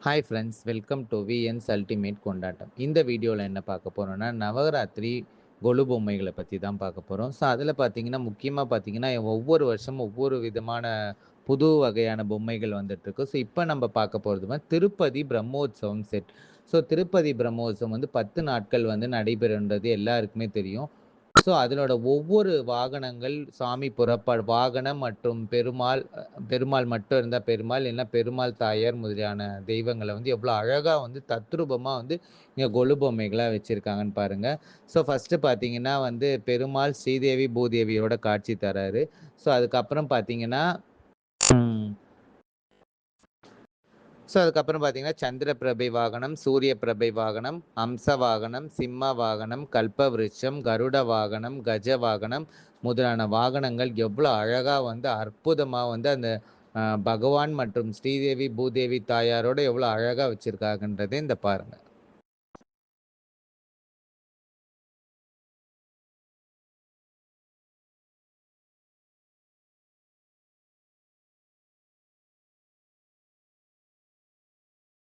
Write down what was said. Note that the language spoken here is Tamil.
Hi friends welcome to VNS ultimate கொண்டாட்டம் இந்த வீடியோவில் என்ன பார்க்க போகிறோன்னா நவராத்திரி கொலு பொம்மைகளை பற்றி தான் பார்க்க போகிறோம் ஸோ அதில் பார்த்தீங்கன்னா முக்கியமாக பார்த்தீங்கன்னா ஒவ்வொரு வருஷமும் ஒவ்வொரு விதமான புது வகையான பொம்மைகள் வந்துட்டுருக்கு ஸோ இப்போ நம்ம பார்க்க போகிறது வந்து திருப்பதி பிரம்மோத்சவம் செட் ஸோ திருப்பதி பிரம்மோத்சவம் வந்து பத்து நாட்கள் வந்து நடைபெறுன்றது எல்லாருக்குமே தெரியும். ஸோ அதனோட ஒவ்வொரு வாகனங்கள் சாமி புறப்பாடு வாகனம் மற்றும் பெருமாள் பெருமாள் மட்டும் இருந்தால் பெருமாள் இல்லைன்னா பெருமாள் தாயார் முதலியான தெய்வங்களை வந்து எவ்வளோ அழகாக வந்து தத்ரூபமாக வந்து இங்கே கொலு பொம்மைகளாக வச்சுருக்காங்கன்னு பாருங்கள் ஸோ ஃபஸ்ட்டு பார்த்தீங்கன்னா வந்து பெருமாள் ஸ்ரீதேவி பூதேவியோட காட்சி தராரு. ஸோ அதுக்கப்புறம் பார்த்தீங்கன்னா ஸோ அதுக்கப்புறம் பார்த்தீங்கன்னா சந்திர பிரபை வாகனம் சூரிய பிரபை வாகனம் அம்ச வாகனம் சிம்ம வாகனம் கல்பவிருட்சம் கருட வாகனம் கஜ வாகனம் முதலான வாகனங்கள் எவ்வளோ அழகாக வந்து அற்புதமாக வந்து அந்த பகவான் மற்றும் ஸ்ரீதேவி பூதேவி தாயாரோட எவ்வளோ அழகாக வச்சுருக்காங்கன்றதை இந்த பாருங்கள்